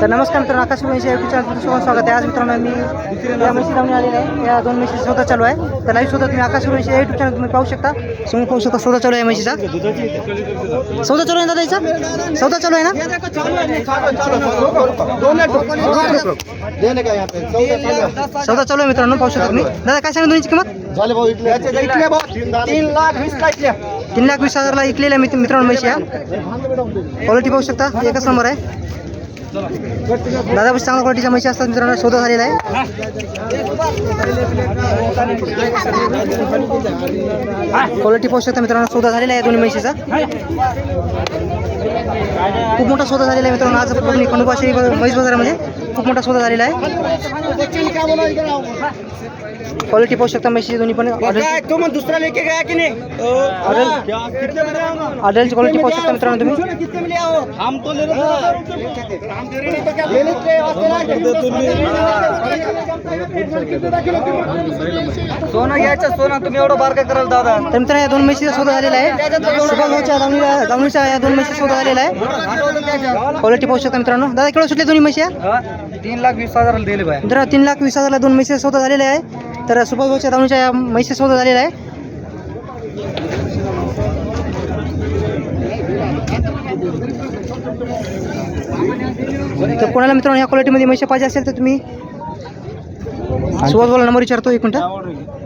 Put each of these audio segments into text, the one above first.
तर नमस्कार मित्रांनो आकाश वंशी या चॅनल तुमचं सर्वांचं स्वागत आहे. आज मित्रांनो मी या म्हशी लावून आलेले आहे. या दोन म्हशी स्वतः चालू आहे. तर लाईव्ह स्वतः तुम्ही आकाश वंशी या युट्यूब चॅनल तुम्ही पाहू शकता. समोर पाहू शकता सौदा चालू आहे म्हशीचा सौदा चालू आहे ना दादा याचा सौदा चालू आहे ना? देणे का यहाँ पे चौदह चालू सौदा चालू आहे मित्रांनो पाहू शकता तुम्ही. दादा काय सांगा दोन्हीची किंमत? तीन लाख वीस ला इथले तीन लाख वीस हजारला इकलेल्या मित्र मित्रांनो म्हशी या क्वालिटी पाहू शकता एकच नंबर आहे. दादा चांगल्या क्वालिटीच्या म्हशी असतात मित्रांनो शोध झालेला आहे. क्वालिटी पाहू शकता मित्रांनो शोध झालेला आहे दोन्ही म्हशीचा. खूप मोठा शोधा झालेला आहे मित्रांनो आज कोकणी खंडोबाशी म्हैस बाजारामध्ये. खूप मोठा सौदा झालेला आहे. क्वालिटी पाहू शकता म्हशीची दोन्ही पण. तो मग दुसरा लेके गया की नाही? मिले क्वालिटी पाहू शकता मित्रांनो तुम्ही. हो? तो तो सोनं घ्यायचं सोनं तुम्ही एवढं बार कराल दादा. तर मित्रांनो या दोन सौदा झालेला आहे. सुभाषच्या दावणीच्या या दोन सौदा झालेला आहे. क्वालिटी पाहू शकता मित्रांनो. दादा केवढं सुटले दोन्ही म्हशी? तीन लाख वीस हजार दिले बाय. मित्रांनो तीन लाख वीस हजारला दोन म्हशी सौदा झालेला आहे. तर सुभाषच्या दावणीच्या या म्हशी सौदा झालेला आहे. तर कोणाला मित्रांनो या क्वालिटीमध्ये म्हशी पाहिजे असेल तर तुम्ही सुभाष बोला नंबर विचारतो एक मिनटं.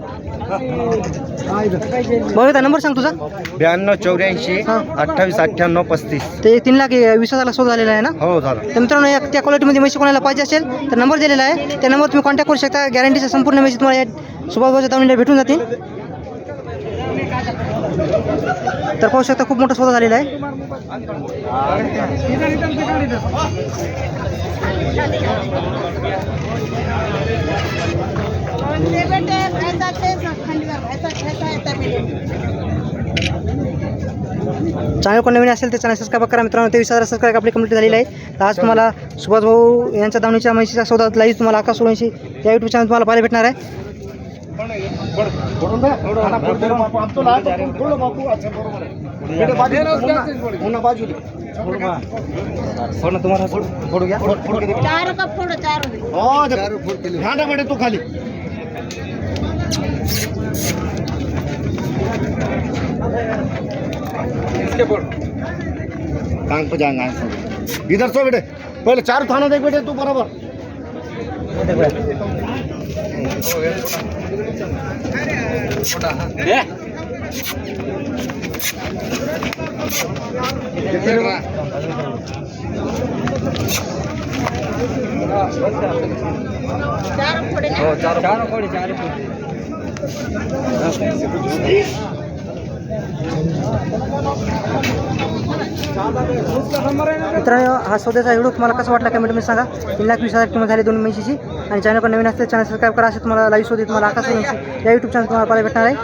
भाऊ एकदा नंबर सांग तुझा. ब्याण्णव चौऱ्याऐंशी. अठ्ठावीस अठ्ठ्याण्णव पस्तीस. ते तीन लाख वीस हजारला शोध झालेला आहे ना? हो झालं. तर मित्रांनो या त्या क्वालिटीमध्ये म्हशी कोणाला पाहिजे असेल तर नंबर दिलेला आहे. त्या नंबर तुम्ही कॉन्टॅक्ट करू शकता. गॅरंटीच्या संपूर्ण म्हशी तुम्हाला या सुभाषभाऊच्या दावणीला भेटून जातील. तर पाहू शकता खूप मोठा सौदा झालेला आहे. बेटे सौ सौ चॅनल कोण नवीन असेल तर चॅनल सबस्क्राईब करा मित्रांनो तेवीस हज़ार सबस्क्राईब आपली कंप्लीट झालेली आहे तर आज तुम्हाला सुभाष भाऊ यांच्या दावणीच्या म्हशीचा सौदा लाईव्ह तुम्हाला आकाश सोळीशी या युट्यूब चॅनल तुम्हाला पाहायला भेटणार आहे. चारों का फोड़ो चारों में तू खाली. टांग पे जाएँगे इधर सो बेटे पहले चार थाना देख बेटे तू बराबर। मित्रांनो हा सौद्याचा व्हिडिओ तुम्हाला कसा वाटला कमेंटमध्ये सांगा. तीन लाख वीस हजार किंमत झाली दोन महिन्याची आणि चॅनलवर नवीन असते चॅनल सबस्क्राईब करा. असे तुम्हाला लाईव्ह शोधे तुम्हाला आकाश या युट्यूब चॅनल तुम्हाला पाहायला भेटणार आहे.